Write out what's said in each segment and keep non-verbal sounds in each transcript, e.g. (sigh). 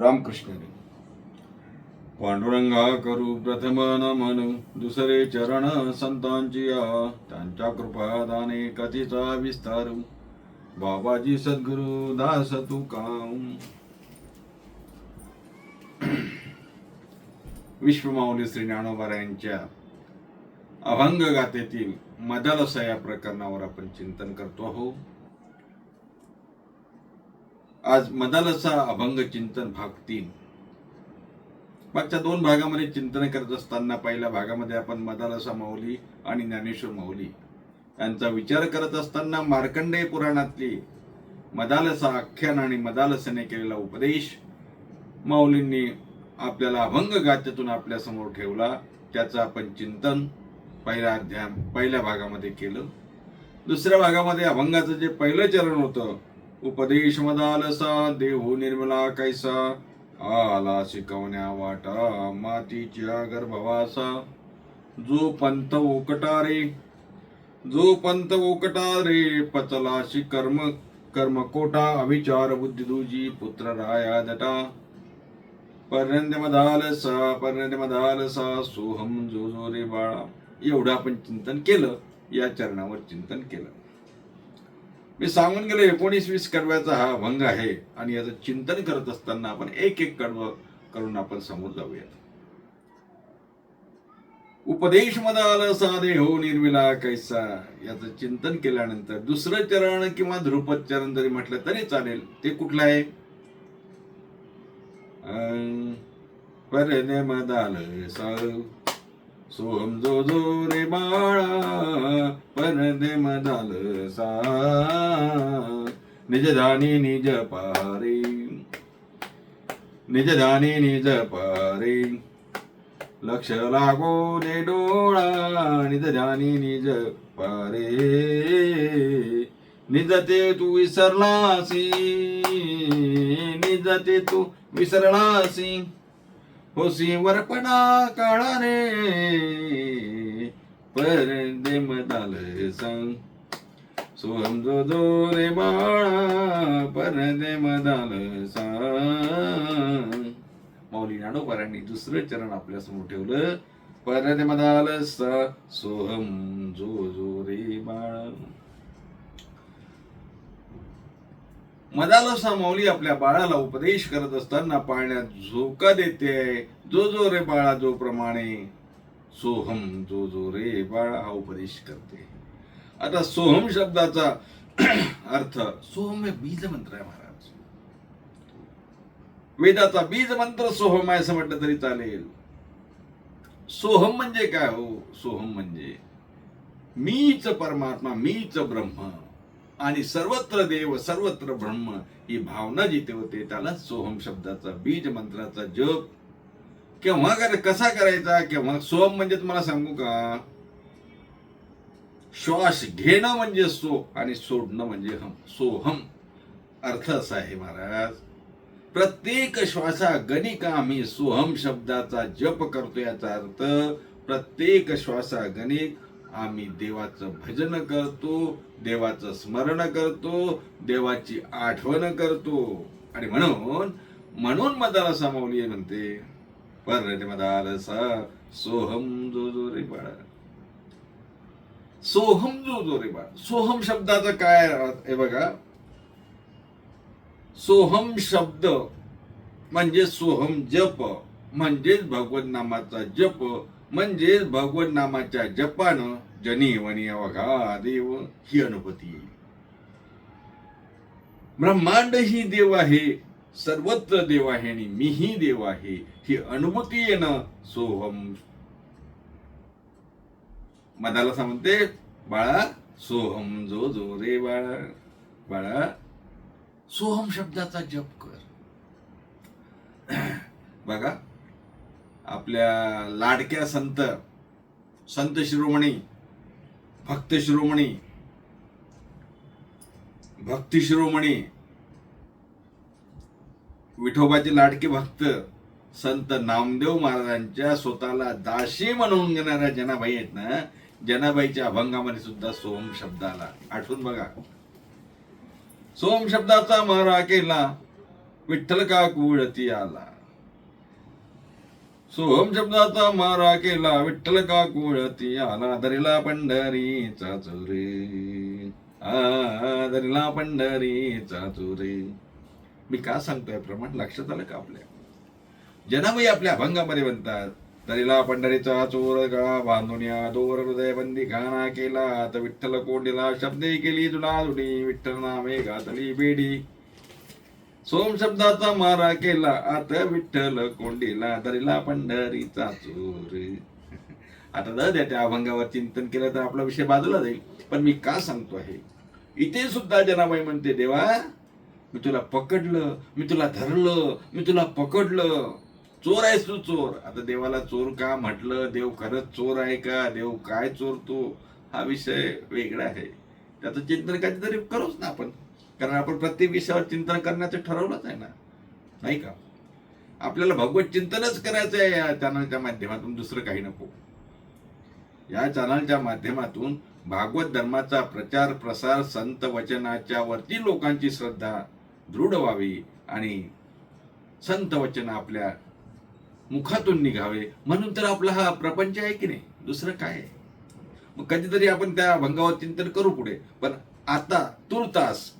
रामकृष्ण पांडुरंगा करू प्रथम नमन दुसरे चरण संतांची त्यांच्या त्यांच्या कृपादाने कथेचा विस्तार। बाबाजी सद्गुरु दास तुकाम विश्वमाऊली श्री ज्ञानोबारायांच्या अभंग गातेतील मदालसा या प्रकरणावर आपण चिंतन करतो आहोत. आज मदालसा अभंग चिंतन भाग तीन. मागच्या दोन भागामध्ये चिंतन करत असताना पहिल्या भागामध्ये आपण मदालसा माऊली आणि ज्ञानेश्वर माऊली यांचा विचार करत असताना मार्कंडेय पुराणातली मदालसा आख्यान आणि मदालसेने केलेला उपदेश माऊलींनी आपल्याला अभंग गात्यातून आपल्यासमोर ठेवला. त्याचं आपण चिंतन पहिल्या अध्याय पहिल्या भागामध्ये केलं. दुसऱ्या भागामध्ये अभंगाचं जे पहिलं चरण होतं उपदेश मदालसा देहू निर्मला कैसा? आला शिकवण्या वाटा मातीच्या गर्भवासा. जो पंत ओकटा रे जो पंत ओकटा रे पचलाशी कर्म कर्मकोटा अविचार बुद्धी दुजी पुत्र राया दटा पर्यंत मदालसा पर्यंत सोहम जो जो रे बाळा. एवढं आपण चिंतन केलं या चरणावर चिंतन केलं. मी सांगून गेलो एकोणीस वीस कडव्याचा हा अभंग आहे आणि याचं चिंतन करत असताना आपण एक एक कडवं करून आपण समोर जाऊयात. उपदेश मदाल साधे हो निर्मिला कैसा? याचं चिंतन केल्यानंतर दुसरं चरण किंवा ध्रुपद चरण जरी म्हटलं तरी चालेल. ते कुठलं आहे? अं, परने मदाल सा सोम जो जो रे बाळा परदे मदाल सा निज धानी निज पारे निज धानी निज पारे. लक्ष लागो दे डोळा निज धानी निज पारे. निज ते तू विसरलासी निज ते तू विसरलासी. होसी वरपणा काळा रे परदे मदाल सांग. सोहम जो जो रे बाळा परदे मदाल सांग. माऊली ज्ञानोबारांनी दुसरं चरण आपल्यासमोर ठेवलं. परदे मदाल सा सोहम जो जो रे बाळा. मदाला सामावली आपल्या बाळाला उपदेश करत असताना पाळण्यात झोका देते. जो जो रे बाळा जो प्रमाणे सोहम जो जो रे बाळा हा उपदेश करते. आता सोहम शब्दाचा (clears throat) अर्थ सोहम हे बीज मंत्र आहे महाराज. वेदाचा बीज मंत्र सोहम आहे असं म्हटलं तरी चालेल. सोहम म्हणजे काय हो? सोहम म्हणजे मीच परमात्मा मीच ब्रह्म. आणि सर्वत्र देव सर्वत्र ब्रह्म ही भावना जिथे होते त्याला सोहम शब्दाचा बीज मंत्राचा जप. केव्हा कर कसा करायचा? केव्हा? सोहम म्हणजे तुम्हाला सांगू का? श्वास घेणं म्हणजे सो आणि सोडणं म्हणजे हम सोहम. अर्थ असा आहे महाराज. प्रत्येक श्वासा गणिका आम्ही सोहम शब्दाचा जप करतो याचा अर्थ प्रत्येक श्वासा गणिक आम्ही देवाचं भजन करतो देवाचं स्मरण करतो देवाची आठवण करतो. आणि म्हणून म्हणून मदाला सामावली म्हणते पर मदालसा सोहम जो जो रे बाळा. सोहम जो जो रे बाळा. सोहम शब्दाचं काय अर्थ? आहे बघा. सोहम शब्द म्हणजे सोहम जप म्हणजेच भगवत नामाचा जप म्हणजेच भगवत नामाच्या जपानं जनी वनी अवघा देव ही अनुभूती येईल ब्रह्मांड ही देव आहे सर्वत्र देव आहे आणि मीही देव आहे ही अनुभूती येणं सोहम. मदाला सांगते बाळा सोहम जो जो रे बाळा बाळा. सोहम शब्दाचा जप कर. बघा आपल्या लाडक्या संत संत शिरोमणी भक्त शिरोमणी. भक्ती शिरोमणी. विठोबाचे लाडके भक्त संत नामदेव महाराजांच्या स्वतःला दाशी म्हणून घेणाऱ्या जनाबाई आहेत ना जनाबाईच्या अभंगामध्ये सुद्धा सोम शब्द आला आठवून बघा. सोम शब्दाचा महारा केला विठ्ठल का कुळती आला? सोहम शब्दाचा मारा केला विठ्ठल का कुळती? आला दरिला पंढरीचा चोरे. आ दरिला पंढरीचा चोरे. मी का सांगतोय प्रमाण लक्षात आलं का आपल्या? जनाबाई आपल्या अभंगामध्ये म्हणतात तरीला पंढरीचा चोर गळा बांधून या दोर हृदय बंदी घाणा केला तर विठ्ठल कोंडीला शब्दे केली तुला जुडी विठ्ठल नामे घातली बेडी. सोम शब्दाचा मारा केला आता विठ्ठल कोंडीला दरीला पंढरीचा चोर. आता न द्या त्या अभंगावर चिंतन केलं तर आपला विषय बाजूला जाईल. पण मी का सांगतो आहे? इथे सुद्धा जनाबाई म्हणते देवा मी तुला पकडलं मी तुला धरलं मी तुला पकडलं. चोर आहेस तू चोर. आता देवाला चोर का म्हटलं? देव खरंच चोर आहे का? देव काय चोरतो? हा विषय वेगळा आहे. त्याचं चिंतन काहीतरी करूच ना आपण. कारण आपण प्रत्येक विषयावर चिंतन करण्याचं ठरवलंच आहे ना. नाही का? आपल्याला भगवत चिंतनच करायचं आहे या चॅनलच्या माध्यमातून दुसरं काही नको. या चॅनलच्या माध्यमातून भागवत धर्माचा प्रचार प्रसार संत वचनाच्या वरती लोकांची श्रद्धा दृढ व्हावी आणि संत वचन आपल्या मुखातून निघावे. म्हणून तर आपला हा प्रपंच आहे की नाही? दुसरं काय आहे? मग कधीतरी आपण त्या भंगावर चिंतन करू पुढे. पण आता तुर्तास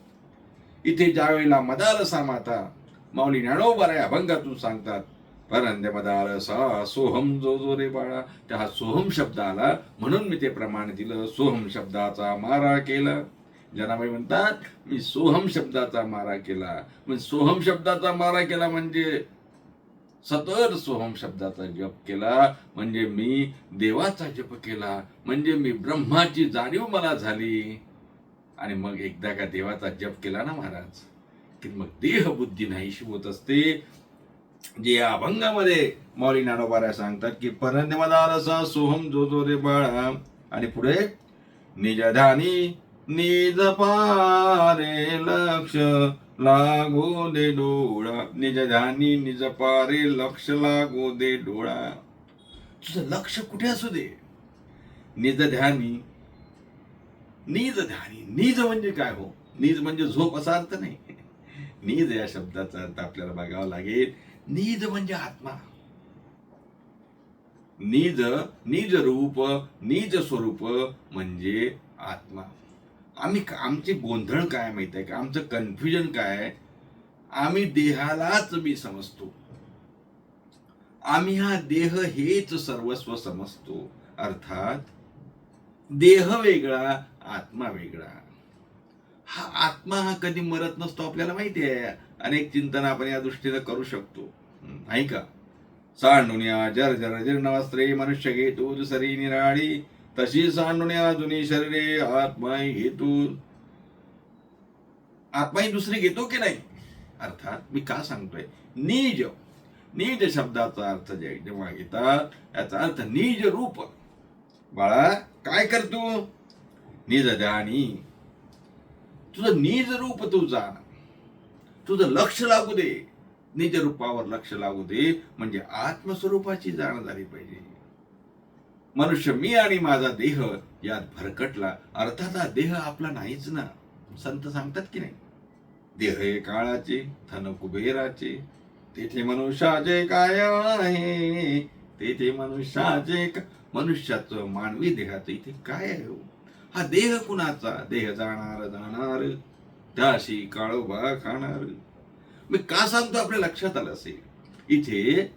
इथे ज्यावेळेला मदारसा माता माऊली ज्ञानोबाराय अभंगातून सांगतात परंदे मदारसा सोहम जो जो रे बाळा. त्या हा सोहम शब्द आला म्हणून मी ते प्रमाण दिलं सोहम शब्दाचा मारा केला. जनाबाई म्हणतात मी सोहम शब्दाचा मारा केला. म्हणजे सोहम शब्दाचा मारा केला म्हणजे? सतर सोहम शब्दाचा जप केला म्हणजे मी देवाचा जप केला म्हणजे मी ब्रह्माची जाणीव मला झाली. आणि मग एकदा का देवाचा जप केला ना महाराज की मग देह बुद्धी नाहीशी होत असते. जे या अभंगामध्ये मौली ज्ञानोबाऱ्या सांगतात की परंदमदारसा सोहम जो जो रे बाळा. आणि पुढे निजधानी निज पारे लक्ष लागू दे डोळा. निजधानी निज पारे लक्ष लागू दे डोळा. तुझं लक्ष कुठे असू दे? निजध्यानी नीज ध्यानी. निज म्हणजे काय हो? नीज म्हणजे झोप असा अर्थ नाही. नीज या शब्दाचा अर्थ आपल्याला बघावा लागेल. नीज म्हणजे आत्मा. निज निज रूप निज स्वरूप म्हणजे आत्मा. आम्ही आमचे गोंधळ काय माहीत आहे का? आमचं कन्फ्युजन काय आहे? आम्ही देहालाच मी समजतो. आम्ही हा देह हेच सर्वस्व समजतो. अर्थात देह वेगळा आत्मा वेगळा. हा आत्मा हा कधी मरत नसतो आपल्याला माहिती आहे. अनेक चिंतन आपण या दृष्टीने करू शकतो. नाही का? सांडुनिया जर जर जीर्ण वस्त्रे मनुष्य घेतो दुसरी निराळी. तशी सांडुनिया जुनी शरीरे आत्मा हेतू आत्माही दुसरी घेतो की नाही? अर्थात मी का सांगतोय? निज. निज शब्दाचा अर्थ जे- जेव्हा घेतात याचा अर्थ निज रूप. बाळा काय करतो? निज जाणी तुझं निज रूप तू जाण. तुझं लक्ष लागू दे. निज रूपावर लक्ष लागू दे. म्हणजे आत्मस्वरूपाची जाण झाली पाहिजे. मनुष्य मी आणि माझा देह यात भरकटला. अर्थात हा देह आपला नाहीच ना. संत सांगतात की नाही? देह हे काळाचे धन कुबेराचे. तेथे मनुष्याचे काय आहे तेथे मनुष्याचे का- मनुष्याचं मानवी देहाचं इथे काय आहे हो? हा देह कुणाचा? देह जाणार जाणार. त्याशी काळोबा खाणार. मी का सांगतो आपल्या लक्षात आलं असेल? इथे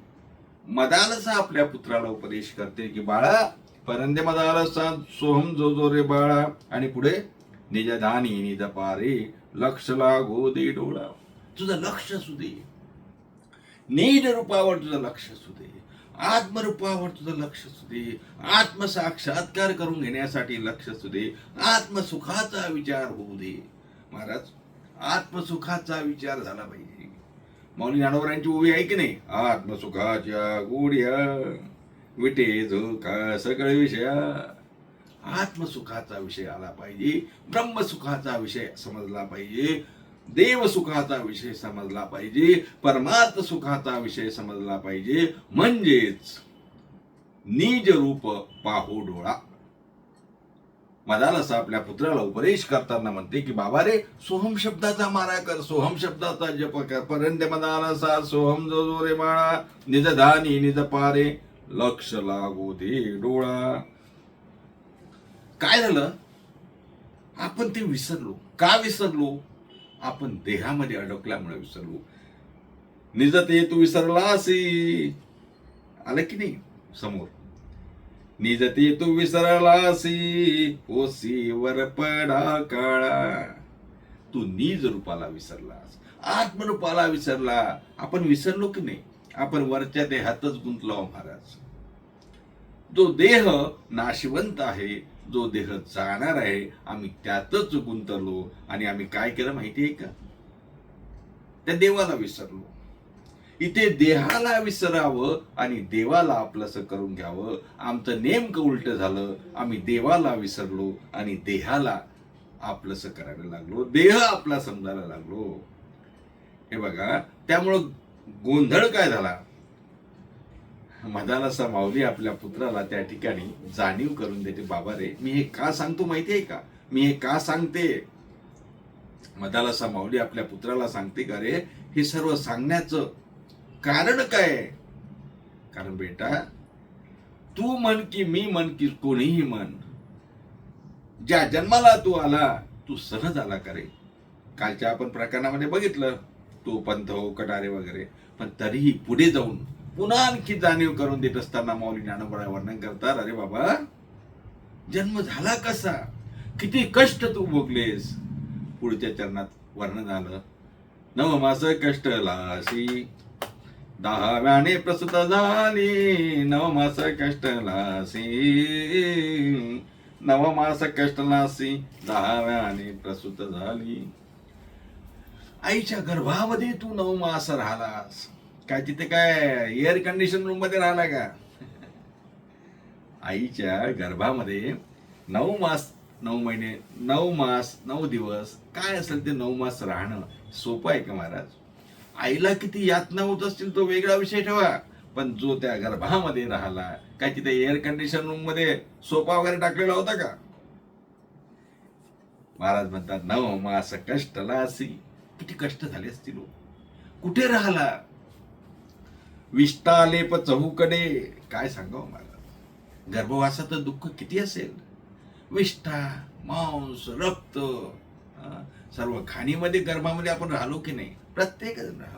मदालसा आपल्या पुत्राला उपदेश करते की बाळा परंदे मदालसा सोहम जो जो रे बाळा. आणि पुढे निजधानी निज पारे लक्ष लागो दे डोळा. तुझं लक्ष असू दे. नीट रूपावर तुझं लक्ष असू दे. आत्मरूपावर तुझं लक्ष असू दे. आत्मसाक्षात्कार करून घेण्यासाठी लक्ष असू दे. आत्मसुखाचा विचार होऊ दे. महाराज आत्मसुखाचा विचार झाला पाहिजे. मौली ज्ञानोबरांची ओवी आहे की नाही? आत्मसुखाच्या गोड्या विटे झोका सगळे विषय. आत्मसुखाचा विषय आला पाहिजे. ब्रह्मसुखाचा विषय समजला पाहिजे. देव सुखाचा विषय समजला पाहिजे परमार्थ सुखाचा विषय समजला पाहिजे म्हणजेच निज रूप पाहू डोळा. मदालसा आपल्या पुत्राला उपदेश करताना म्हणते की बाबा रे सोहम शब्दाचा मारा कर सोहम शब्दाचा जप कर परंत मदालसा सोहम जो जो रे माळा निज धानी निज पारे लक्ष लागू दे डोळा. काय झालं? आपण ते विसरलो. का विसरलो? आपण देहामध्ये अडकल्यामुळे विसरलो. निजते तू विसरला असे आलं की नाही? समोर. निजते तू विसरलासी. ओ वर पडा काळा. तू निज रूपाला विसरलास. आत्मरूपाला विसरला. आपण विसरलो की नाही? आपण वरच्या देहातच गुंतलो महाराज. जो देह नाशवंत आहे जो देह जाणार आहे आम्ही त्यातच गुंतलो. आणि आम्ही काय केलं माहिती आहे का? त्या देवाला विसरलो. इथे देहाला विसरावं आणि देवाला आपलंसं करून घ्यावं. आमचं नेमकं उलट झालं आम्ही देवाला विसरलो आणि देहाला आपलंसं करायला लागलो. देह आपला समजायला लागलो. हे बघा त्यामुळं गोंधळ काय झाला? मदालासा माऊली आपल्या पुत्राला त्या ठिकाणी जाणीव करून देते बाबा रे मी हे का सांगतो माहिती आहे का? मी हे का सांगते? मदालासा माऊली आपल्या पुत्राला सांगते का रे हे सर्व सांगण्याचं कारण काय कारण बेटा तू म्हण की मी म्हण की कोणीही म्हण ज्या जन्माला तू आला तू सहज आला का रे? कालच्या आपण प्रकरणामध्ये बघितलं तू पंथ हो कटारे वगैरे पण तरीही पुढे जाऊन पुन्हा आणखी जाणीव करून देत असताना माऊली ज्ञानोबळा वर्णन करतात अरे बाबा जन्म झाला कसा? किती कष्ट तू भोगलेस? पुढच्या चरणात वर्णन झालं नवमास कष्ट लासी दहाव्याने प्रसूत झाली. नवमास कष्ट लासी नवमास कष्ट लासी दहाव्याने प्रसूत झाली. आईच्या गर्भामध्ये तू नऊ मास राहिलास. काय तिथे काय एअर कंडिशन रूममध्ये राहिला का? आईच्या गर्भामध्ये नऊ मास नऊ महिने नऊ मास नऊ दिवस काय असेल ते नऊ मास राहणं सोपं आहे का महाराज? आईला किती यातना होत असतील तो वेगळा विषय ठेवा. पण जो त्या गर्भामध्ये राहिला काय तिथे एअर कंडिशन रूममध्ये सोफा वगैरे टाकलेला होता का? महाराज म्हणतात नऊ मास कष्टला असी. किती कष्ट झाले असतील हो. कुठे राहिला? विष्टालेप चहूकडे. काय सांगाव मला? गर्भवासाचं दुःख किती असेल? विष्ठा मांस रक्त सर्व खाणीमध्ये गर्भामध्ये आपण राहिलो की नाही? प्रत्येक जण राहिलो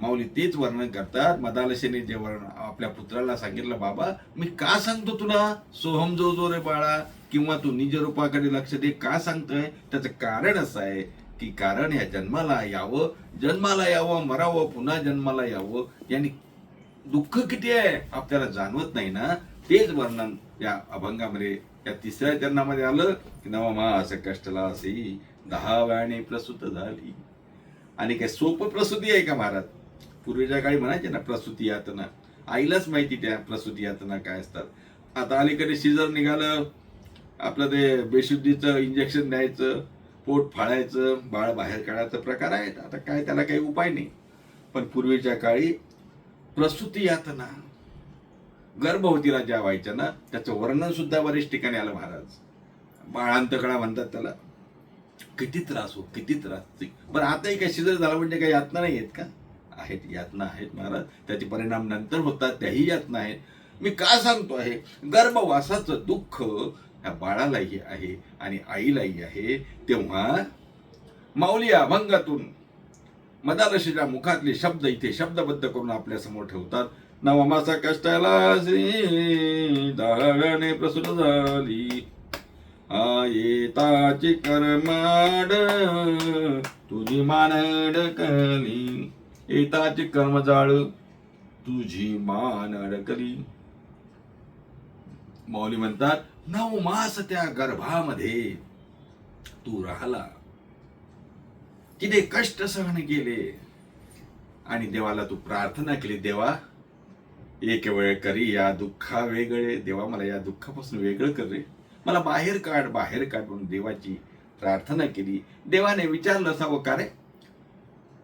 माऊली तेच वर्णन करतात. मदालशेने जे वर्णन आपल्या पुत्राला सांगितलं बाबा मी का सांगतो तुला? सोहम जो जो रे बाळा किंवा तू निज रूपाकडे लक्ष दे. का सांगतोय? त्याचं कारण असं आहे. की कारण या जन्माला यावं जन्माला यावं मरावं पुन्हा जन्माला यावं यांनी दुःख किती आहे आपल्याला जाणवत नाही ना? तेच वर्णन या अभंगामध्ये या तिसऱ्या चरणामध्ये आलं की नवमास कष्टला असे दहा वेळाने प्रसूत झाली. आणि काय सोपं प्रसूती आहे का महाराज? पूर्वीच्या काळी म्हणायचे ना प्रसूती यातना. आईलाच माहिती त्या प्रसूती यातना काय असतात. आता अलीकडे शिजर निघालं आपलं ते बेशुद्धीचं इंजेक्शन द्यायचं पोट फाळायचं बाळ बाहेर काढायचं प्रकार आहेत. आता काय त्याला काही उपाय नाही. पण पूर्वीच्या काळी प्रसूती यातना गर्भवतीला ज्या व्हायच्या ना त्याचं वर्णन सुद्धा बरेच ठिकाणी आलं महाराज. बाळांतकडा म्हणतात त्याला. किती त्रास हो किती त्रास. बरं आताही काही शिजर झाला म्हणजे काही यातना नाही आहेत का? आहेत यातना आहेत महाराज. त्याचे परिणाम नंतर होतात त्याही यातना आहेत. मी का सांगतो आहे गर्भवासाचं दुःख बाळालाही आहे आणि आईलाही आहे तेव्हा माऊली अभंगातून मदालशीच्या मुखातले शब्द इथे शब्दबद्ध करून आपल्यासमोर ठेवतात. नवमासा कष्टाला श्री दहाव्याने झाली. येताची कर्माड तुझी मान अडकली येताची कर्मजाळ तुझी मान अडकली मौली म्हणतात नऊ मास त्या गर्भामध्ये तू राहला. किती कष्ट सहन केले. आणि देवाला तू प्रार्थना केली देवा एक वेळ करी या दुःखा वेगळे. देवा मला या दुःखापासून वेगळं कर रे. मला बाहेर काढ बाहेर काढ. म्हणून देवाची प्रार्थना केली. देवाने विचारलं असावं का रे?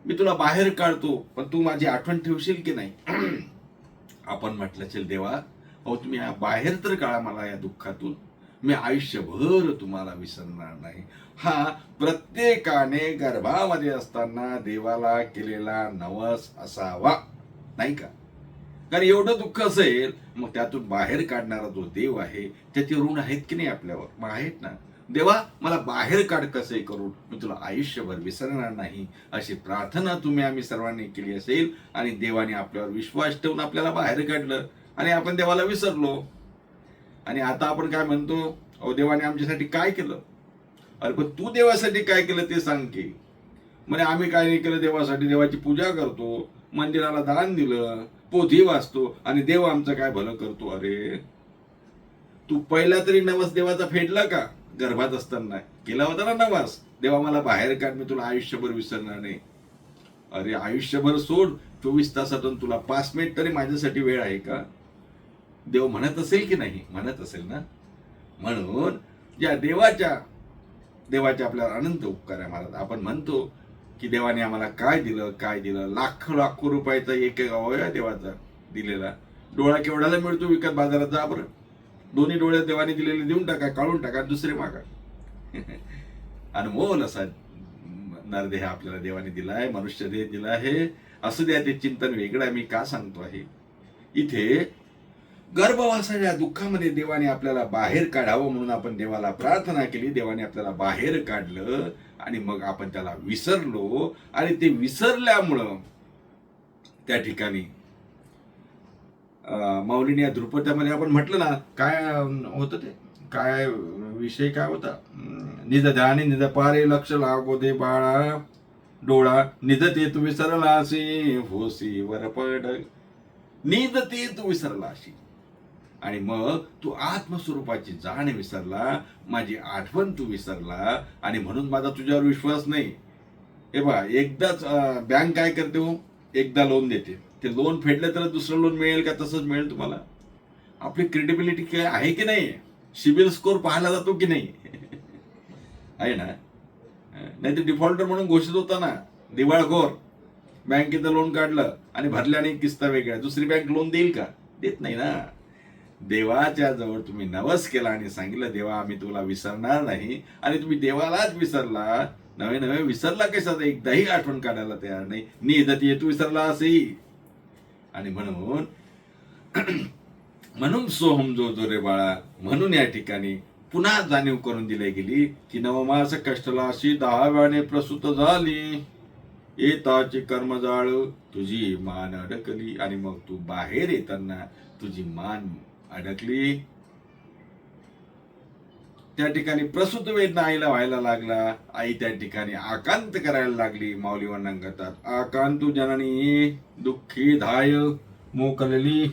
मी तुला बाहेर काढतो पण तू माझी आठवण ठेवशील की नाही? (clears throat) आपण म्हटलं असेल देवा अहो तुम्ही या बाहेर तर काळा मला या दुःखातून. मी आयुष्यभर तुम्हाला विसरणार नाही. हा प्रत्येकाने गर्भामध्ये असताना देवाला केलेला नवस असावा नाही का? कारण एवढं दुःख असेल मग त्यातून बाहेर काढणारा जो देव आहे त्याचे ऋण आहेत की नाही आपल्यावर? मग आहेत ना. देवा मला बाहेर काढ कसे करून मी तुला आयुष्यभर विसरणार नाही अशी प्रार्थना तुम्ही आम्ही सर्वांनी केली असेल आणि देवाने आपल्यावर विश्वास ठेवून आपल्याला बाहेर काढलं. आणि आपण देवाला विसरलो. आणि आता आपण काय म्हणतो अहो देवाने आमच्यासाठी काय केलं? अरे पण तू देवासाठी काय केलं ते सांग की. म्हणजे आम्ही काय नाही केलं देवासाठी देवाची पूजा करतो मंदिराला दान दिलं पोथी वाचतो आणि देव आमचं काय भलं करतो? अरे तू पहिला तरी नवस देवाचा फेडला का? गर्भात असताना. केला होता ना नवास? देवा मला बाहेर काढ मी तुला आयुष्यभर विसरणार नाही. अरे आयुष्यभर सोड. चोवीस तासातून तुला पाच मिनिट तरी माझ्यासाठी वेळ आहे का? देव म्हणत असेल की नाही? म्हणत असेल ना? म्हणून ज्या देवाच्या देवाचे आपल्याला अनंत उपकार आहे महाराज आपण म्हणतो की देवाने आम्हाला काय दिलं काय दिलं? लाखो लाखो रुपयाचा एक एक अवयव देवाचा दिलेला. डोळा केवढ्याला मिळतो विकत बाजारात जा बरं. दोन्ही डोळे देवाने दिलेले देऊन टाका काढून टाका दुसरे मागा. (laughs) अनमोल असा नरदेह आपल्याला देवाने दिला आहे मनुष्य देह दिला आहे. असं द्या ते चिंतन वेगळं आहे मी का सांगतो आहे? इथे गर्भवासाच्या दुःखामध्ये देवाने आपल्याला बाहेर काढावं म्हणून आपण देवाला प्रार्थना केली. देवाने आपल्याला बाहेर काढलं आणि मग आपण त्याला विसरलो. आणि ते विसरल्यामुळं त्या ठिकाणी अं, या ध्रुपदामध्ये आपण म्हटलं ना काय होतं ते? काय विषय काय होता? निज ध्याने निज पारे लक्ष लागो दे बाळा. डोळा निज ते तू विसरलासी होसी वर पड. निज ते तू विसरलाशी. आणि मग तू आत्मस्वरूपाची जाण विसरला माझी आठवण तू विसरला आणि म्हणून माझा तुझ्यावर विश्वास नाही. हे बा एकदाच बँक काय करते हो? एकदा लोन देते. ते लोन फेडलं तर दुसरं लोन मिळेल का तसंच मिळेल तुम्हाला? आपली क्रेडिबिलिटी काय आहे की नाही? सिबिल स्कोर पाहायला जातो की नाही? (laughs) आहे ना? नाही तर डिफॉल्टर म्हणून घोषित होता ना दिवाळखोर. बँकेचं लोन काढलं आणि भरल्याने किस्ता वेगळ्या दुसरी बँक लोन देईल का? देत नाही ना. देवाच्या जवळ तुम्ही नवस केला आणि सांगितलं देवा आम्ही तुला विसरणार नाही. आणि तुम्ही देवालाच विसरला नवे नवे विसरला कसा एकदाही आठवण काढायला तयार नाही. निदती तू विसरला असे आणि म्हणून म्हणून सोहम जो जो रे बाळा म्हणून या ठिकाणी पुन्हा जाणीव करून दिली गेली की नवमास कष्टला अशी दहा वेळाने प्रसूत झाली. येताची कर्मजाळ तुझी मान अडकली आणि मग तू बाहेर येताना तुझी मान अडकली त्या ठिकाणी प्रसूत वेदना आईला व्हायला लागला. आई त्या ठिकाणी आकांत करायला लागली. माऊली वर्णन करतात आकांत जननी दुःखी धाय मोकलली.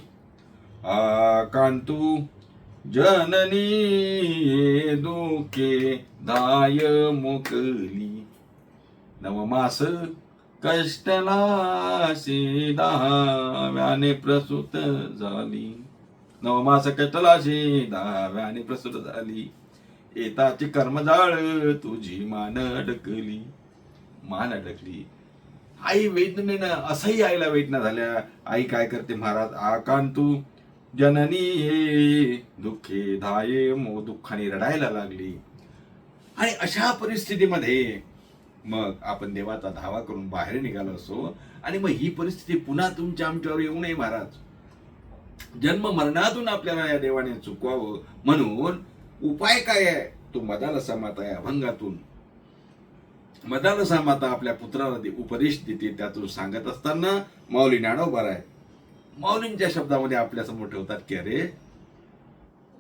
आकांतू जननी दुखे धाय मोकली नवमास कष्टला दहाव्याने प्रसूत झाली. नवमास कटलाशी दहाव्याने प्रसूत झाली. येताची कर्मजाळ तुझी मान अडकली मान अडकली आई वेदनेनं असंही आईला वेदना झाल्या. आई काय करते महाराज? आकांतू जननी हे दुःखे धाये मो दुःखाने रडायला लागली. आणि अशा परिस्थितीमध्ये मग आपण देवाचा धावा करून बाहेर निघालो असो. आणि मग ही परिस्थिती पुन्हा तुमच्या आमच्यावर येऊ नये महाराज. जन्म मरणातून आपल्याला या देवाने चुकवावं म्हणून उपाय काय आहे? तो मदालसा माता या अभंगातून. मदालसा माता आपल्या पुत्राला उपदेश देते त्यातून सांगत असताना माऊली नाडोबार आहे. माऊलींच्या शब्दामध्ये आपल्यासमोर ठेवतात की अरे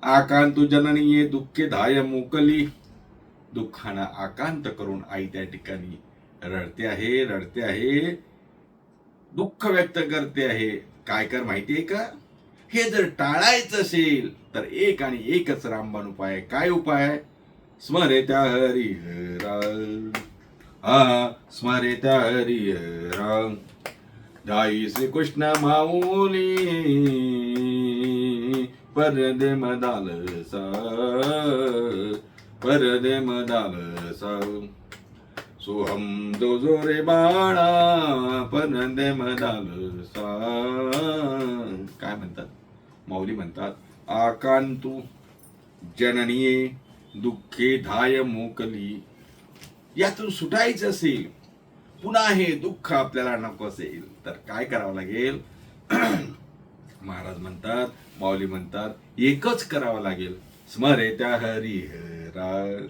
आकांत जननी दुःखे धाय मोकली. दुःखानं आकांत करून आई त्या ठिकाणी रडते आहे रडते आहे. दुःख व्यक्त करते आहे. काय कर माहिती आहे का? हे जर टाळायचं असेल तर एक आणि एकच रामबाण उपाय काय उपाय? स्मरे त्या हरिहरा हा स्मरे त्या हरिहरा श्री श्रीकृष्ण माऊली परदे मदालसा परदे मदाल सोहम जो जो रे बाळा परदे मदाल काय म्हणतात? माऊली म्हणतात आकांतू जननीये दुःखे धाय मोकली. यातून सुटायचं असेल पुन्हा हे दुःख आपल्याला नको असेल तर काय करावं लागेल? (clears throat) महाराज म्हणतात माऊली म्हणतात एकच करावं लागेल. स्मरे त्या हरिहरा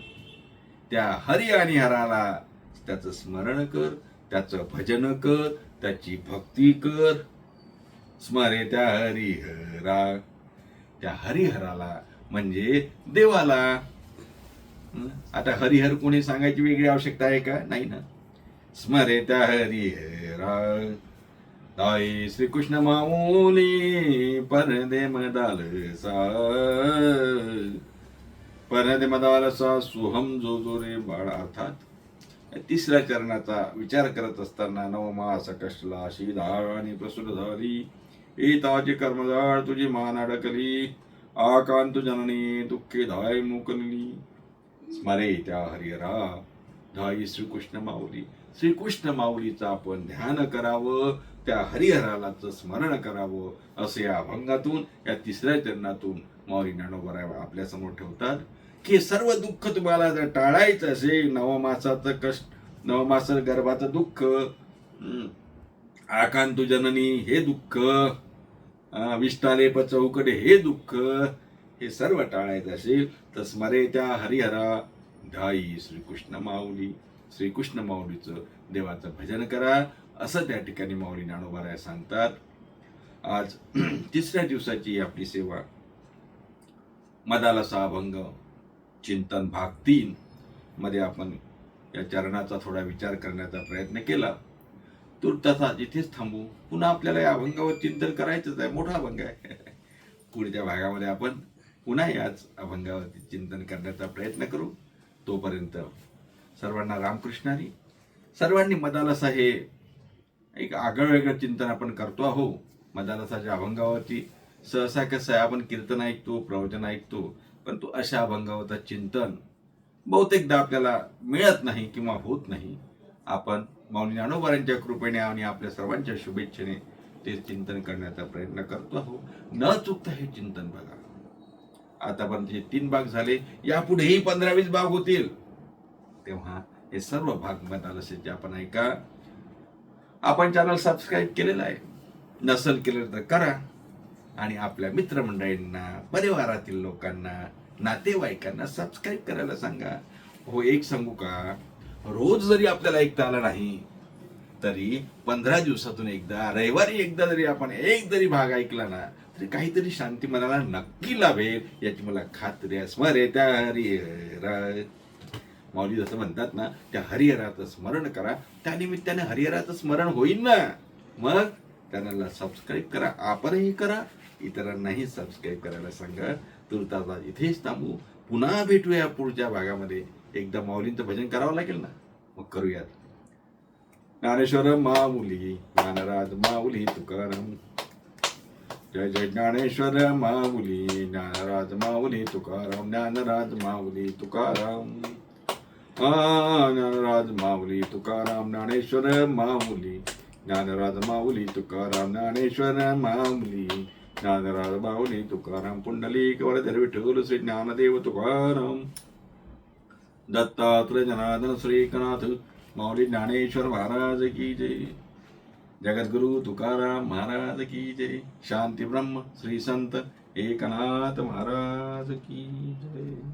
त्या हरी आणि हराला त्याचं स्मरण कर त्याचं भजन कर त्याची भक्ती कर स्मरे त्या हरिहरा. त्या हरिहराला म्हणजे देवाला. आता हरिहर कोणी सांगायची वेगळी आवश्यकता आहे का? नाही ना. स्मरे त्या हरिहरा. ताई श्रीकृष्ण माऊली परदे मदाल सा परदे मदाल सा सुहम जो जो रे बाळ. अर्थात तिसऱ्या चरणाचा विचार करत असताना नवमा कष्टला शिधा आणि प्रसूर झाली एताची कर्मजाळ तुझी मान अडकली आकांत जननी दुःखे धाय मुकली स्मरे त्या हरिहरा धाई श्रीकृष्ण माऊली. श्रीकृष्ण माऊलीचं आपण ध्यान करावं त्या हरिहरालाच स्मरण करावं असे या अभंगातून या तिसऱ्या चरणातून माऊली ज्ञानोबराय आपल्यासमोर ठेवतात की सर्व दुःख तुम्हाला जर टाळायचं असेल नवमासाचं कष्ट नवमास गर्भाचं दुःख आकांत जननी हे दुःख. अं, विष्टालेप चौकटे हे दुःख. हे सर्व टाळायचं असेल तर स्मरे त्या हरिहरा. धाई श्रीकृष्ण माऊली. श्रीकृष्ण माऊलीचं देवाचं भजन करा. असं त्या ठिकाणी माऊली नाणोबाराय सांगतात. आज (clears throat) तिसऱ्या दिवसाची आपली सेवा. मदाला साभंग चिंतन भाग तीन. मध्ये आपण या चरणाचा थोडा विचार करण्याचा प्रयत्न केला. तुर्तासा इथेच थांबू पुन्हा आपल्याला या अभंगावर चिंतन करायचंच आहे मोठा अभंग आहे. (laughs) पुढच्या भागामध्ये आपण पुन्हा याच अभंगावरती चिंतन करण्याचा प्रयत्न करू. तोपर्यंत सर्वांना रामकृष्णारी. सर्वांनी मदालसा हे एक आगळं वेगळं चिंतन आपण करतो आहो. मदालसाच्या अभंगावरती सहसा कसं आहे आपण कीर्तन ऐकतो प्रवचन ऐकतो पण तो अशा अभंगावरचं चिंतन बहुतेकदा आपल्याला मिळत नाही किंवा होत नाही. आपण माऊली ज्ञानोबारांच्या कृपेने आणि आपल्या सर्वांच्या शुभेच्छेने ते चिंतन करण्याचा प्रयत्न करतो आहो. न चुकता हे चिंतन बघा. आतापर्यंत जे तीन भाग झाले यापुढेही पंधरा वीस भाग होतील. तेव्हा हे सर्व भाग मदालसेचे आपण ऐका. आपण चॅनल सबस्क्राईब केलेला आहे. नसल केलं तर करा. आणि आपल्या मित्रमंडळींना परिवारातील लोकांना नातेवाईकांना सबस्क्राईब करायला सांगा. हो एक सांगू का? रोज जरी आपल्याला ऐकता आला नाही तरी पंधरा दिवसातून एकदा रविवारी एकदा जरी आपण एक जरी भाग ऐकला ना तरी काहीतरी शांती मनाला नक्की लाभेल याची मला खात्री आहे. स्मरे त्या हरिहरा माऊली जसं म्हणतात ना त्या हरिहराचं स्मरण करा. त्या निमित्ताने हरिहराचं स्मरण होईल ना. मग चॅनलला सबस्क्राईब करा आपणही करा. इतरांनाही सबस्क्राईब करायला सांगा. तुर्ताचा इथेच थांबू. पुन्हा भेटूया पुढच्या भागामध्ये. एकदा माऊलींचं भजन करावं लागेल ना? मग करूयात. ज्ञानेश्वर माऊली ज्ञानराज माऊली तुकाराम. जय जय ज्ञानेश्वर माऊली ज्ञानराज माऊली तुकाराम ज्ञानराज माऊली तुकाराम. हा ज्ञानराज माऊली तुकाराम ज्ञानेश्वर माऊली ज्ञानराज माऊली तुकाराम ज्ञानेश्वर माऊली ज्ञानराज माऊली तुकाराम पुंडलिक वरधर विठ्ठल श्री ज्ञानदेव तुकाराम. दत्तात्रय जनार्दन श्रीकनाथ माऊली ज्ञानेश्वर महाराज की जय। जगद्गुरु तुकाराम महाराज की जय। शांती ब्रह्म श्री संत एकनाथ महाराज की जय।